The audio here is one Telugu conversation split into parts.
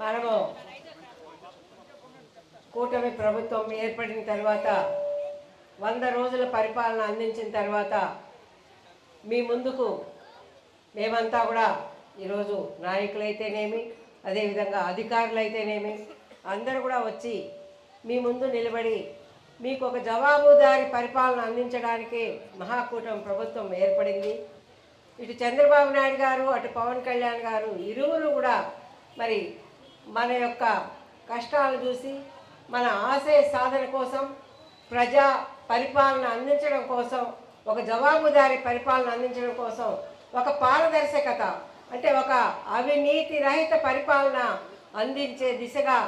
మనము కూటమి ప్రభుత్వం ఏర్పడిన తర్వాత వంద రోజుల పరిపాలన అందించిన తర్వాత మీ ముందుకు మేమంతా కూడా ఈరోజు నాయకులైతేనేమి అదేవిధంగా అధికారులైతేనేమి అందరూ కూడా వచ్చి మీ ముందు నిలబడి మీకు ఒక జవాబుదారి పరిపాలన అందించడానికి మహాకూటమి ప్రభుత్వం ఏర్పడింది. ఇటు చంద్రబాబు నాయుడు గారు అటు పవన్ కళ్యాణ్ గారు ఇరువురు కూడా మరి మన యొక్క కష్టాలు చూసి మన ఆశయ సాధన కోసం ప్రజా పరిపాలన అందించడం కోసం ఒక జవాబుదారి పరిపాలన అందించడం కోసం ఒక పారదర్శకత అంటే ఒక అవినీతి రహిత పరిపాలన అందించే దిశగా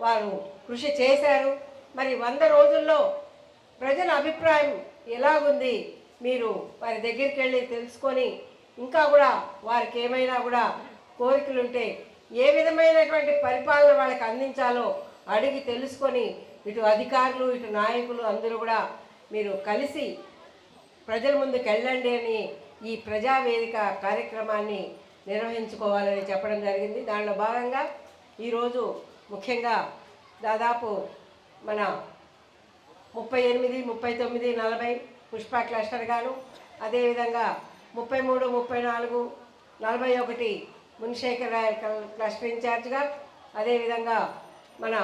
వారు కృషి చేశారు. మరి వంద రోజుల్లో ప్రజల అభిప్రాయం ఎలాగుంది? మీరు వారి దగ్గరికి వెళ్ళి తెలుసుకొని ఇంకా కూడా వారికి ఏమైనా కూడా కోరికలుంటే ఏ విధమైనటువంటి పరిపాలన వాళ్ళకి అందించాలో అడిగి తెలుసుకొని ఇటు అధికారులు ఇటు నాయకులు అందరూ కూడా మీరు కలిసి ప్రజల ముందుకు వెళ్ళండి అని ఈ ప్రజావేదిక కార్యక్రమాన్ని నిర్వహించుకోవాలని చెప్పడం జరిగింది. దానిలో భాగంగా ఈరోజు ముఖ్యంగా దాదాపు మన ముప్పై ఎనిమిది ముప్పై తొమ్మిది నలభై పుష్ప క్లస్టర్ గాను అదేవిధంగా ముప్పై మూడు ముప్పై నాలుగు నలభై ఒకటి మునిశేఖర్ రాయ్ క్ల- క్లస్టర్ ఇన్ఛార్జ్గా అదేవిధంగా మన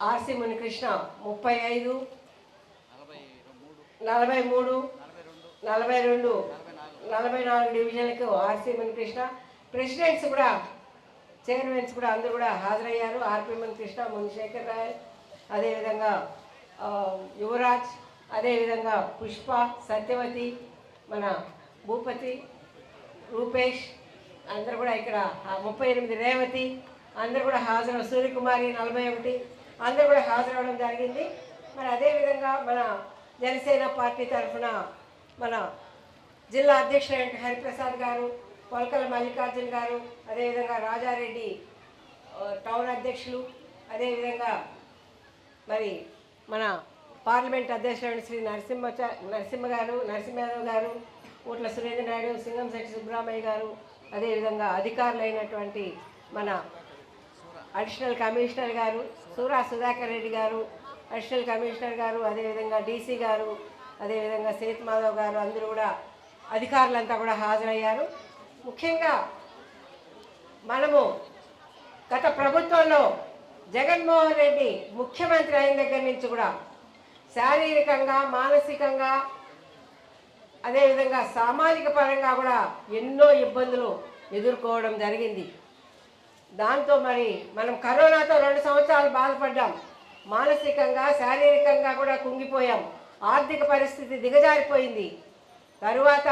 ఆర్సి మునికృష్ణ ముప్పై ఐదు నలభై మూడు నలభై రెండు నలభై నాలుగు డివిజన్లకు ఆర్సీ మునికృష్ణ. ప్రెసిడెంట్స్ కూడా చైర్మన్స్ కూడా అందరూ కూడా హాజరయ్యారు. ఆర్పి మునికృష్ణ మునిశేఖర్ రాయ్ అదేవిధంగా యువరాజ్ అదేవిధంగా పుష్ప సత్యవతి మన భూపతి రూపేష్ అందరూ కూడా ఇక్కడ ముప్పై ఎనిమిది రేవతి అందరూ కూడా హాజరు సూర్యకుమారి నలభై ఒకటి అందరూ కూడా హాజరవడం జరిగింది. మరి అదేవిధంగా మన జనసేన పార్టీ తరఫున మన జిల్లా అధ్యక్షుడు హరిప్రసాద్ గారు పొలకల మల్లికార్జున్ గారు అదేవిధంగా రాజారెడ్డి టౌన్ అధ్యక్షులు అదేవిధంగా మరి మన పార్లమెంట్ అధ్యక్షుడు శ్రీ నరసింహ నరసింహ గారు నరసింహ యాదవ్ గారు ఊట్ల సురేంద్ర నాయుడు సింగంశెట్టి సుబ్రహ్మయ్య గారు అదేవిధంగా అధికారులైనటువంటి మన అడిషనల్ కమిషనర్ గారు సూరా సుధాకర్ రెడ్డి గారు అడిషనల్ కమిషనర్ గారు అదేవిధంగా డీసీ గారు అదేవిధంగా సేత్ మాధవ్ గారు అందరూ కూడా అధికారులంతా కూడా హాజరయ్యారు. ముఖ్యంగా మనము గత ప్రభుత్వంలో జగన్మోహన్ రెడ్డి ముఖ్యమంత్రి అయిన దగ్గర నుంచి కూడా శారీరకంగా మానసికంగా అదేవిధంగా సామాజిక పరంగా కూడా ఎన్నో ఇబ్బందులు ఎదుర్కోవడం జరిగింది. దాంతో మరి మనం కరోనాతో రెండు సంవత్సరాలు బాధపడ్డాం. మానసికంగా శారీరకంగా కూడా కుంగిపోయాం. ఆర్థిక పరిస్థితి దిగజారిపోయింది. తరువాత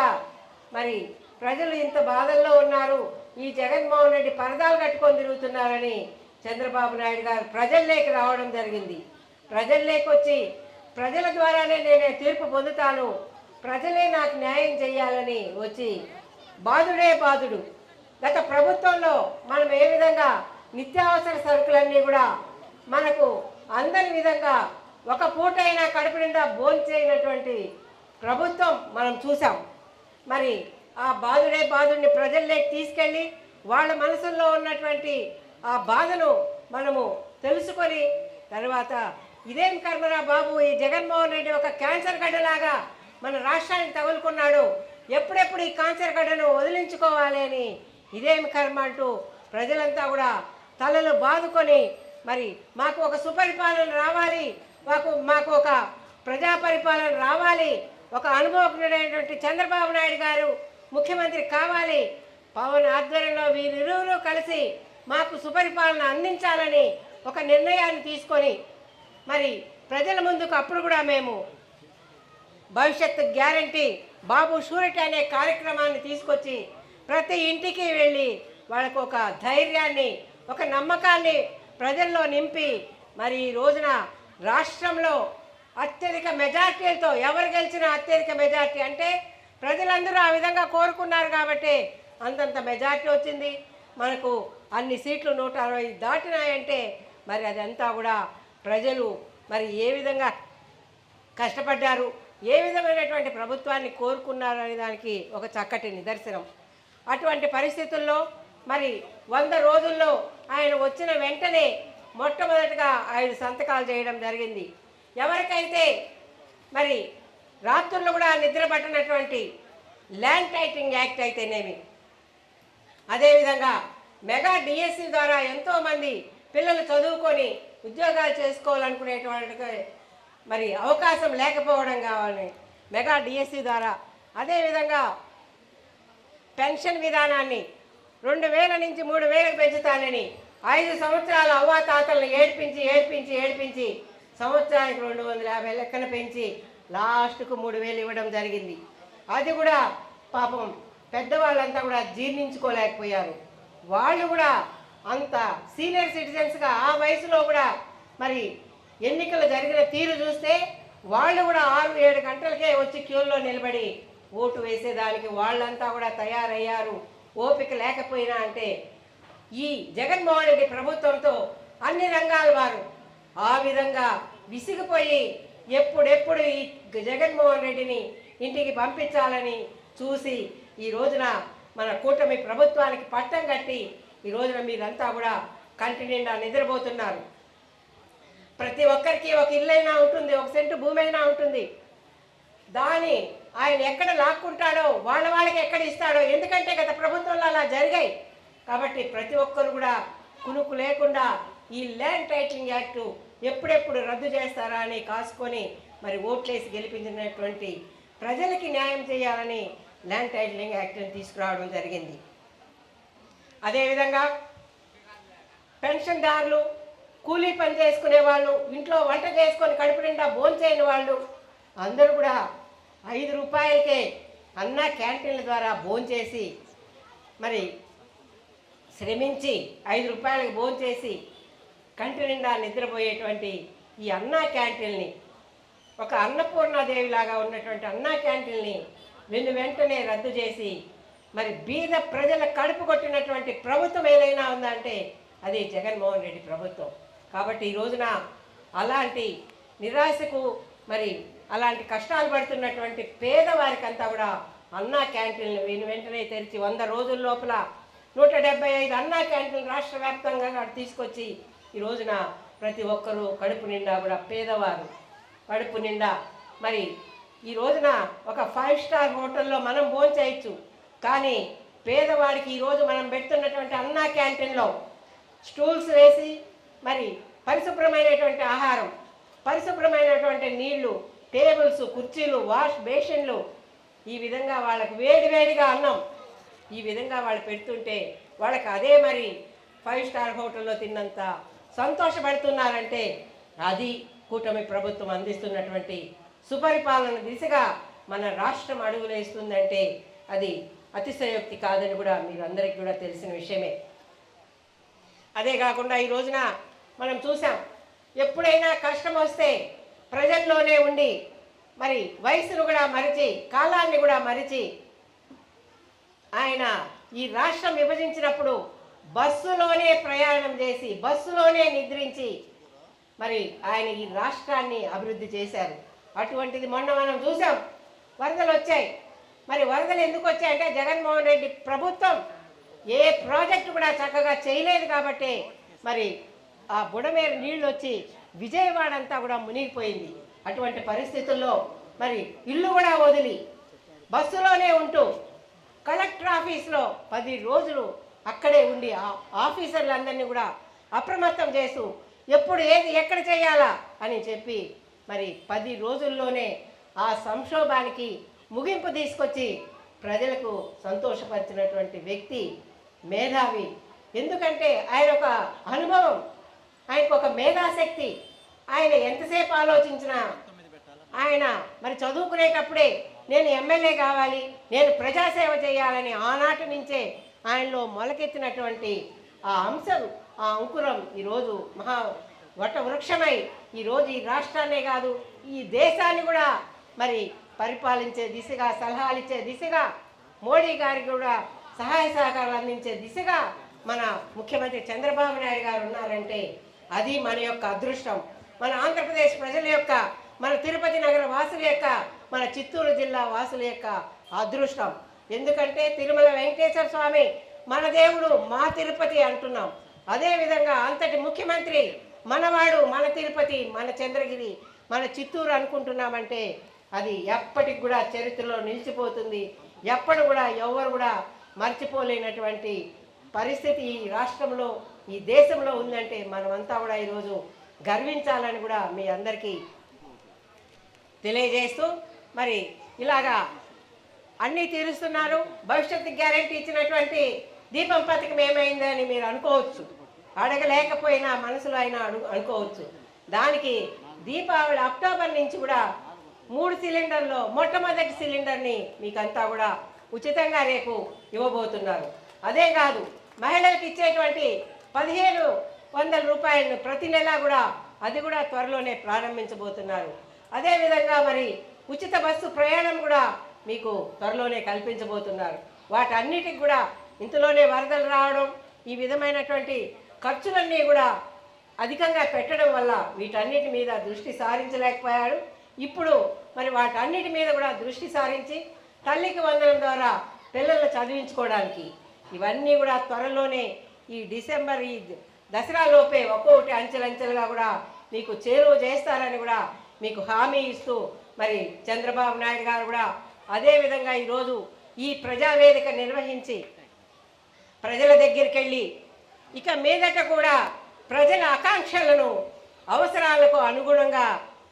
మరి ప్రజలు ఇంత బాధల్లో ఉన్నారు. ఈ జగన్మోహన్ రెడ్డి పరదాలు కట్టుకొని తిరుగుతున్నారని చంద్రబాబు నాయుడు గారు ప్రజల్లోకి రావడం జరిగింది. ప్రజల్లోకి వచ్చి ప్రజల ద్వారానే నేను తీర్పు పొందుతాను ప్రజలే నాకు న్యాయం చేయాలని వచ్చి బాధుడే బాధుడు. గత ప్రభుత్వంలో మనం ఏ విధంగా నిత్యావసర సరుకులన్నీ కూడా మనకు అందని విధంగా ఒక పూట అయినా కడుపు నిండా భోంచేయనటువంటి ప్రభుత్వం మనం చూసాం మరి ఆ బాధుడే బాధుడిని ప్రజల్లోకి తీసుకెళ్ళి వాళ్ళ మనసుల్లో ఉన్నటువంటి ఆ బాధను మనము తెలుసుకొని తర్వాత ఇదేం కర్మరా బాబు? ఈ జగన్మోహన్ రెడ్డి ఒక క్యాన్సర్ గడ్డలాగా మన రాష్ట్రానికి తగులుకున్నాడు. ఎప్పుడెప్పుడు ఈ క్యాన్సర్ గడ్డను వదిలించుకోవాలి అని ఇదేమి కర్మ అంటూ ప్రజలంతా కూడా తలలు బాదుకొని మరి మాకు ఒక సుపరిపాలన రావాలి మాకు మాకు ఒక ప్రజా పరిపాలన రావాలి ఒక అనుభవజ్ఞుడైనటువంటి చంద్రబాబు నాయుడు గారు ముఖ్యమంత్రి కావాలి. పవన్ ఆధ్వర్యంలో వీరిరువురు కలిసి మాకు సుపరిపాలన అందించాలని ఒక నిర్ణయాన్ని తీసుకొని మరి ప్రజల ముందుకు అప్పుడు కూడా మేము భవిష్యత్తు గ్యారంటీ. బాబు షూరిటీ అనే కార్యక్రమాన్ని తీసుకొచ్చి ప్రతి ఇంటికి వెళ్ళి వాళ్ళకు ఒక ధైర్యాన్ని ఒక నమ్మకాన్ని ప్రజల్లో నింపి మరి ఈ రోజున రాష్ట్రంలో అత్యధిక మెజార్టీలతో ఎవరు గెలిచినా అత్యధిక మెజార్టీ అంటే ప్రజలందరూ ఆ విధంగా కోరుకున్నారు కాబట్టి అంతంత మెజార్టీ వచ్చింది. మనకు అన్ని సీట్లు నూట అరవై దాటినాయంటే మరి అదంతా కూడా ప్రజలు మరి ఏ విధంగా కష్టపడ్డారు? ఏ విధమైనటువంటి ప్రభుత్వాన్ని కోరుకున్నారనే దానికి ఒక చక్కటి నిదర్శనం. అటువంటి పరిస్థితుల్లో మరి వంద రోజుల్లో ఆయన వచ్చిన వెంటనే మొట్టమొదటిగా ఆయన సంతకాలు చేయడం జరిగింది. ఎవరికైతే మరి రాత్రుల్లో కూడా నిద్ర పట్టినటువంటి ల్యాండ్ టైటింగ్ యాక్ట్ అయితేనేమి? అదేవిధంగా మెగా డిఎస్సి ద్వారా ఎంతోమంది పిల్లలు చదువుకొని ఉద్యోగాలు చేసుకోవాలనుకునేటువంటి మరి అవకాశం లేకపోవడం కావాలి. మెగా డిఎస్సి ద్వారా. అదేవిధంగా పెన్షన్ విధానాన్ని రెండు వేల నుంచి మూడు వేలకు పెంచుతానని ఐదు సంవత్సరాల అవ్వాతాతలను ఏడ్పించి ఏడ్పించి ఏడ్పించి సంవత్సరానికి రెండు వందల యాభై లెక్కన పెంచి లాస్ట్కు మూడు వేలు ఇవ్వడం జరిగింది. అది కూడా పాపం పెద్దవాళ్ళంతా కూడా జీర్ణించుకోలేకపోయారు. వాళ్ళు కూడా అంత సీనియర్ సిటిజన్స్గా ఆ వయసులో కూడా మరి ఎన్నికలు జరిగిన తీరు చూస్తే వాళ్ళు కూడా ఆరు ఏడు గంటలకే వచ్చి క్యూల్లో నిలబడి ఓటు వేసేదానికి వాళ్ళంతా కూడా తయారయ్యారు. ఓపిక లేకపోయినా అంటే ఈ జగన్మోహన్ రెడ్డి ప్రభుత్వంతో అన్ని రంగాల వారు ఆ విధంగా విసిగిపోయి ఎప్పుడెప్పుడు ఈ జగన్మోహన్ రెడ్డిని ఇంటికి పంపించాలని చూసి ఈ రోజున మన కూటమి ప్రభుత్వానికి పట్టం కట్టి ఈ రోజున మీరంతా కూడా కంటి నిండా నిద్రపోతున్నారు. ప్రతి ఒక్కరికి ఒక ఇల్లైనా ఉంటుంది ఒక సెంటు భూమి అయినా ఉంటుంది. దాని ఆయన ఎక్కడ లాక్కుంటాడో వాళ్ళ వాళ్ళకి ఎక్కడ ఇస్తాడో ఎందుకంటే గత ప్రభుత్వంలో అలా జరిగాయి. కాబట్టి ప్రతి ఒక్కరు కూడా కునుకు లేకుండా ఈ ల్యాండ్ టైటిలింగ్ యాక్ట్ ఎప్పుడెప్పుడు రద్దు చేస్తారా అని కాసుకొని మరి ఓట్లేసి గెలిపించినటువంటి ప్రజలకి న్యాయం చేయాలని ల్యాండ్ టైటిలింగ్ యాక్ట్ని తీసుకురావడం జరిగింది. అదేవిధంగా పెన్షన్దారులు కూలీ పని చేసుకునే వాళ్ళు ఇంట్లో వంట చేసుకొని కడుపు నిండా భోంచేయని వాళ్ళు అందరూ కూడా ఐదు రూపాయలకే అన్న క్యాంటీన్ల ద్వారా భోంచేసి మరి శ్రమించి ఐదు రూపాయలకు భోంచేసి కంటి నిండా నిద్రపోయేటువంటి ఈ అన్నా క్యాంటీన్ని ఒక అన్నపూర్ణాదేవిలాగా ఉన్నటువంటి అన్నా క్యాంటీన్ని నిన్ను వెంటనే రద్దు చేసి మరి బీద ప్రజల కడుపు కొట్టినటువంటి ప్రభుత్వం ఏదైనా ఉందంటే అది జగన్మోహన్ రెడ్డి ప్రభుత్వం. కాబట్టి ఈ రోజున అలాంటి నిరాశకు మరి అలాంటి కష్టాలు పడుతున్నటువంటి పేదవారికి అంతా కూడా అన్నా క్యాంటీన్లు వెను వెంటనే తెరిచి వంద రోజుల లోపల నూట డెబ్బై ఐదు అన్నా క్యాంటీన్లు రాష్ట్ర వ్యాప్తంగా తీసుకొచ్చి ఈ రోజున ప్రతి ఒక్కరూ కడుపు నిండా కూడా పేదవారు కడుపు నిండా. మరి ఈ రోజున ఒక ఫైవ్ స్టార్ హోటల్లో మనం భోంచేయచ్చు కానీ పేదవాడికి ఈరోజు మనం పెడుతున్నటువంటి అన్నా క్యాంటీన్లో స్టూల్స్ వేసి మరి పరిశుభ్రమైనటువంటి ఆహారం పరిశుభ్రమైనటువంటి నీళ్ళు టేబుల్స్ కుర్చీలు వాష్ బేషన్లు ఈ విధంగా వాళ్ళకు వేడివేడిగా అన్నం ఈ విధంగా వాళ్ళు పెడుతుంటే వాళ్ళకి అదే మరి ఫైవ్ స్టార్ హోటల్లో తిన్నంత సంతోషపడుతున్నారంటే అది కూటమి ప్రభుత్వం అందిస్తున్నటువంటి సుపరిపాలన దిశగా మన రాష్ట్రం అడుగులేస్తుందంటే అది అతిశయోక్తి కాదని కూడా మీరందరికీ కూడా తెలిసిన విషయమే. అదే కాకుండా ఈ రోజున మనం చూసాం ఎప్పుడైనా కష్టం వస్తే ప్రజల్లోనే ఉండి మరి వయసును కూడా మరిచి కాలాన్ని కూడా మరిచి ఆయన ఈ రాష్ట్రం విభజించినప్పుడు బస్సులోనే ప్రయాణం చేసి బస్సులోనే నిద్రించి మరి ఆయన ఈ రాష్ట్రాన్ని అభివృద్ధి చేశారు. అటువంటిది మొన్న మనం చూసాం వరదలు వచ్చాయి. మరి వరదలు ఎందుకు వచ్చాయంటే జగన్మోహన్ రెడ్డి ప్రభుత్వం ఏ ప్రాజెక్టు కూడా చక్కగా చేయలేదు కాబట్టి మరి ఆ బుడమేరు నీళ్ళు వచ్చి విజయవాడ అంతా కూడా మునిగిపోయింది. అటువంటి పరిస్థితుల్లో మరి ఇల్లు కూడా వదిలి బస్సులోనే ఉంటూ కలెక్టర్ ఆఫీస్లో పది రోజులు అక్కడే ఉండి ఆ ఆఫీసర్లందరినీ కూడా అప్రమత్తం చేస్తూ ఎప్పుడు ఏది ఎక్కడ చేయాలా అని చెప్పి మరి పది రోజుల్లోనే ఆ సంక్షోభానికి ముగింపు తీసుకొచ్చి ప్రజలకు సంతోషపరిచినటువంటి వ్యక్తి మేధావి. ఎందుకంటే ఆయన ఒక అనుభవం. ఆయనకు ఒక మేధాశక్తి. ఆయన ఎంతసేపు ఆలోచించినా ఆయన మరి చదువుకునేటప్పుడే నేను ఎమ్మెల్యే కావాలి నేను ప్రజాసేవ చేయాలని ఆనాటి నుంచే ఆయనలో మొలకెత్తినటువంటి ఆ అంశం ఆ అంకురం ఈరోజు మహా వట వృక్షమై ఈరోజు ఈ రాష్ట్రాన్నే కాదు ఈ దేశాన్ని కూడా మరి పరిపాలించే దిశగా సలహాలు ఇచ్చే దిశగా మోడీ గారికి కూడా సహాయ సహకారాలు అందించే దిశగా మన ముఖ్యమంత్రి చంద్రబాబు నాయుడు గారు ఉన్నారంటే అది మన యొక్క అదృష్టం. మన ఆంధ్రప్రదేశ్ ప్రజల యొక్క మన తిరుపతి నగర వాసుల యొక్క మన చిత్తూరు జిల్లా వాసుల యొక్క అదృష్టం. ఎందుకంటే తిరుమల వెంకటేశ్వర స్వామి మన దేవుడు మా తిరుపతి అంటున్నాం. అదేవిధంగా అంతటి ముఖ్యమంత్రి మనవాడు మన తిరుపతి మన చంద్రగిరి మన చిత్తూరు అనుకుంటున్నామంటే అది ఎప్పటికి కూడా చరిత్రలో నిలిచిపోతుంది. ఎప్పుడు కూడా ఎవరు కూడా మర్చిపోలేనటువంటి పరిస్థితి ఈ రాష్ట్రంలో ఈ దేశంలో ఉందంటే మనమంతా కూడా ఈరోజు గర్వించాలని కూడా మీ అందరికీ తెలియజేస్తూ మరి ఇలాగా అన్నీ తీరుస్తున్నారు. భవిష్యత్తు గ్యారంటీ ఇచ్చినటువంటి దీపం పథకం ఏమైందని మీరు అనుకోవచ్చు. అడగలేకపోయినా మనసులో అయినా అడుగు అనుకోవచ్చు. దానికి దీపావళి అక్టోబర్ నుంచి కూడా మూడు సిలిండర్లో మొట్టమొదటి సిలిండర్ని మీకంతా కూడా ఉచితంగా రేపు ఇవ్వబోతున్నారు. అదే కాదు మహిళలకు ఇచ్చేటువంటి పదిహేను వందల రూపాయలను ప్రతి నెల కూడా అది కూడా త్వరలోనే ప్రారంభించబోతున్నారు. అదేవిధంగా మరి ఉచిత బస్సు ప్రయాణం కూడా మీకు త్వరలోనే కల్పించబోతున్నారు. వాటన్నిటికి కూడా ఇంతలోనే వరదలు రావడం ఈ విధమైనటువంటి ఖర్చులన్నీ కూడా అధికంగా పెట్టడం వల్ల వీటన్నిటి మీద దృష్టి సారించలేకపోయాడు ఇప్పుడు మరి వాటన్నిటి మీద కూడా దృష్టి సారించి తల్లికి వందనం ద్వారా పిల్లల్ని చదివించుకోవడానికి ఇవన్నీ కూడా త్వరలోనే ఈ డిసెంబర్ ఈ దసరా లోపే ఒక్కొక్కటి అంచెలంచెలుగా కూడా మీకు చేరువ చేస్తారని కూడా మీకు హామీ ఇస్తూ మరి చంద్రబాబు నాయుడు గారు కూడా అదేవిధంగా ఈరోజు ఈ ప్రజావేదిక నిర్వహించి ప్రజల దగ్గరికి వెళ్ళి ఇక మీదట కూడా ప్రజల ఆకాంక్షలను అవసరాలకు అనుగుణంగా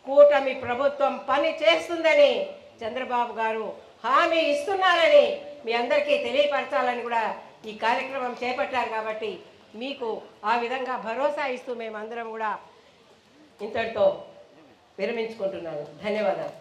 కూటమి ప్రభుత్వం పని చేస్తుందని చంద్రబాబు గారు హామీ ఇస్తున్నారని మీ అందరికీ తెలియపరచాలని కూడా ఈ కార్యక్రమం చేపట్టారు కాబట్టి మీకు ఆ విధంగా భరోసా ఇస్తూ మేమందరం కూడా ఇంతటితో విరమించుకుంటున్నాను. ధన్యవాదాలు.